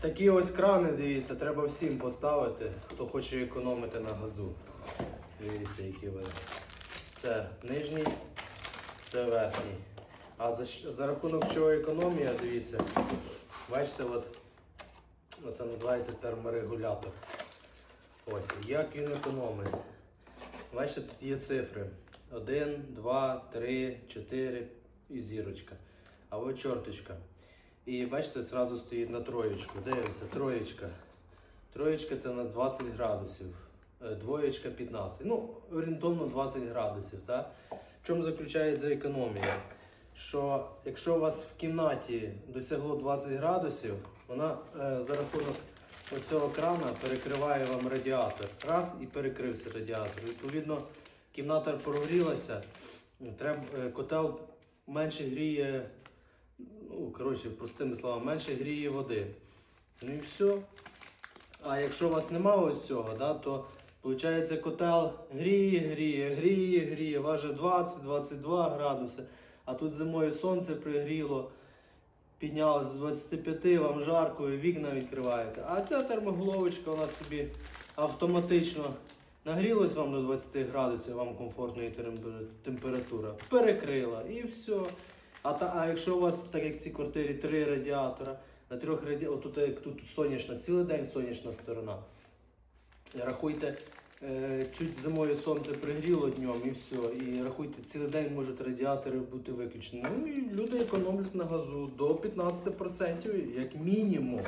Такі ось крани, дивіться, треба всім поставити, хто хоче економити на газу. Дивіться, які вони. Це нижній, це верхній. А за, за рахунок чого економія, дивіться, бачите, от, оце називається терморегулятор. Ось, як він економить. Бачите, тут є цифри. 1, 2, 3, 4 і зірочка. А от чорточка. І бачите, зразу стоїть на троєчку. Дивимося, троєчка. Троєчка це у нас 20 градусів. Е, Двоєчка 15. Ну, орієнтовно 20 градусів. Так? В чому заключається економія? Що якщо у вас в кімнаті досягло 20 градусів, вона е, за рахунок оцього крана перекриває вам радіатор. Раз і перекрився радіатор. Відповідно, кімната прогрілася, треба, е, котел менше гріє, коротше, простими словами, менше гріє води. Ну і все. А якщо у вас немає ось цього, да, то виходить котел гріє, гріє, гріє, гріє, важить 20-22 градуси, а тут зимою сонце пригріло, піднялось до 25, вам жарко, і вікна відкриваєте. А ця термоголовочка у нас собі автоматично нагрілась вам до 20 градусів, вам комфортної темпер- температура, перекрила і все. А, та, а якщо у вас, так як в цій квартирі, три радіатора, на трьох радіаторах, тут, тут сонячна, цілий день сонячна сторона. Рахуйте, е, чуть зимою сонце пригріло днем і все. І рахуйте, цілий день можуть радіатори бути виключені. Ну і люди економлять на газу до 15%, як мінімум.